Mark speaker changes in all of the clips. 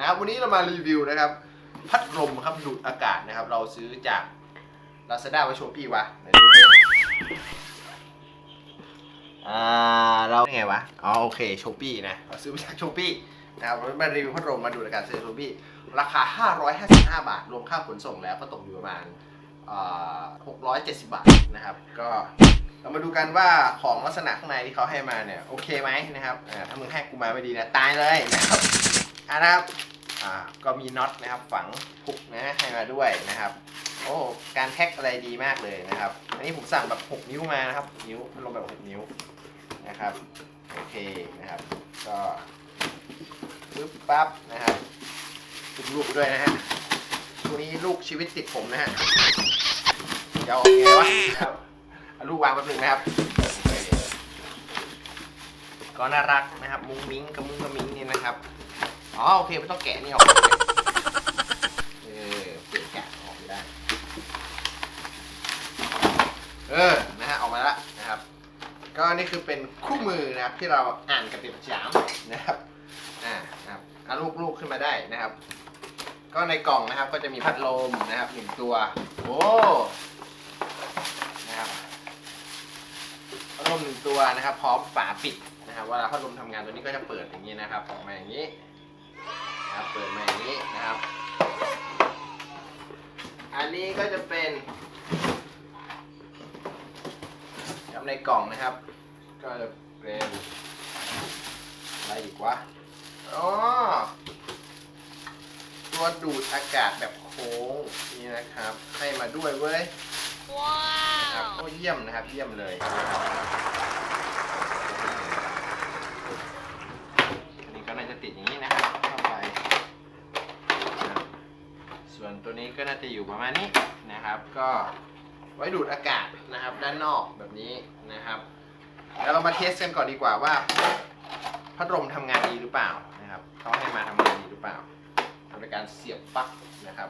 Speaker 1: นะครับวันนี้เรามารีวิวนะครับ พัดลมครับดูดอากาศนะครับ เราซื้อจาก Lazada ไปโชปี้วะไหนดูสิอ่าเราไงวะอ๋อโอเคโชปี้นะเราซื้อมาจากโชปี้นะครับมารีวิวพัดลมมาดูดอากาศซื้อโชปี้ราคา 555 บาท รวมค่าขนส่งแล้วก็ตกอยู่ประมาณอ่า670 บาทนะครับ ก็เรามาดูกันว่าของลักษณะข้างในที่เขาให้มาเนี่ย โอเคไหมนะครับอ่าถ้ามึงให้กูมาไม่ดีนะ ตายเลยนะครับ นะครับอ่าก็มีน็อตนะครับฝังพุกนะให้มาด้วยนะครับโอ้การแพ็คอะไรดีมากเลยนะครับ อันนี้ผมสั่งแบบ 6 นิ้วมานะครับนิ้วลมแบบ 6 นิ้วนะครับโอเคนะครับ ก็ปึ๊บปั๊บนะครับลูกลูกด้วยนะฮะตัวนี้ลูกชีวิตติดผมนะฮะเดี๋ยวเอาไงวะครับเอาลูกวางแป๊บนึงนะครับก็น่ารักนะครับ มุ้งมิ้งกระมุ้งกระมิ้งนี่นะครับ อ๋อโอเคไม่ต้องแกะนี่ออกเออเปลี่ยนแกะออกไม่ได้ เออนะฮะออกมาล้วนะครับ ก็นี่คือเป็นคู่มือนะครับที่เราอ่านกันเป็นประจำนะครับอ่านะครับเอาลูกๆขึ้นมาได้นะครับ ก็ในกล่องนะครับก็จะมีพัดลมนะครับหนึ่งตัวโอ้นะครับพัดลมหนึ่งตัวนะครับ พร้อมฝาปิดนะครับเวลาพัดลมทำงานตัวนี้ก็จะเปิดอย่างนี้นะครับออกมาอย่างนี้ ครับในกล่องนะครับ ก็จะเป็นอะไรอีกวะอ๋อตัวดูดอากาศแบบโค้งนี่นะครับ ให้มาด้วยเว้ยนะครับโอ้เยี่ยมนะครับ เยี่ยมเลยนะครับอันนี้ก็น่าจะติดอย่างนี้นะครับเข้าไปนะครับส่วนตัวนี้ก็น่าจะอยู่ประมาณนี้นะครับ ก็ ไว้ดูดอากาศนะครับ ด้านนอกแบบนี้นะครับแล้วเรามาเทสกันก่อนดีกว่าว่า พัดลมทำงานดีหรือเปล่านะครับเขาให้มาทำงานดีหรือเปล่าทำในการเสียบปลั๊กนะครับ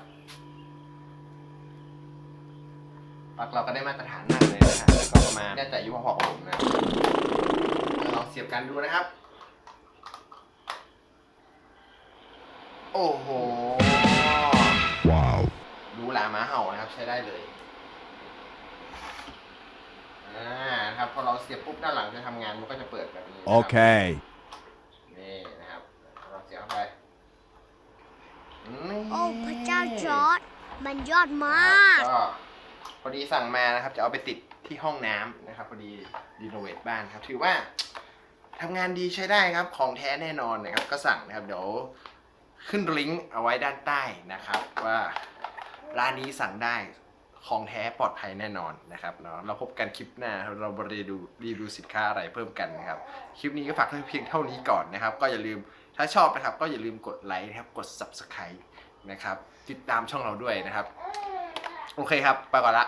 Speaker 1: ปลั๊กเราก็ได้มาตรฐานมากเลยนะครับแล้วก็ประมาณน่าจะอายุพอๆกับผมนะเราลองเสียบกันดูนะครับ โอ้โห
Speaker 2: Wow.
Speaker 1: ดูหลาม้าเห่านะครับใช้ได้เลย อ่านะครับพอเราเสียบปุ๊บด้านหลังจะทำงานมันก็จะเปิดแบบนี้นะครับ
Speaker 2: Okay.
Speaker 1: นี่นะครับเราเสียบเข้าไปนี่
Speaker 3: โอ้พระเจ้าจอร์ดมันยอดมาก
Speaker 1: ก็พอดีสั่งมานะครับ จะเอาไปติดที่ห้องน้ำนะครับ พอดีรีโนเวทบ้านครับ ถือว่าทำงานดีใช้ได้ครับ ของแท้แน่นอนนะครับ ก็สั่งนะครับ เดี๋ยวขึ้นลิงก์เอาไว้ด้านใต้นะครับ ว่าร้านนี้สั่งได้ ของแท้ปลอดภัยแน่นอนนะครับเนาะเราพบกันคลิปหน้าเราบรีดูรีดูสินค้าอะไรเพิ่มกันนะครับคลิปนี้ก็ฝากเพียงเท่านี้ก่อนนะครับ ก็อย่าลืมถ้าชอบนะครับ ก็อย่าลืมกดไลค์นะครับกด subscribe นะครับ ติดตามช่องเราด้วยนะครับ โอเคครับ ไปก่อนละ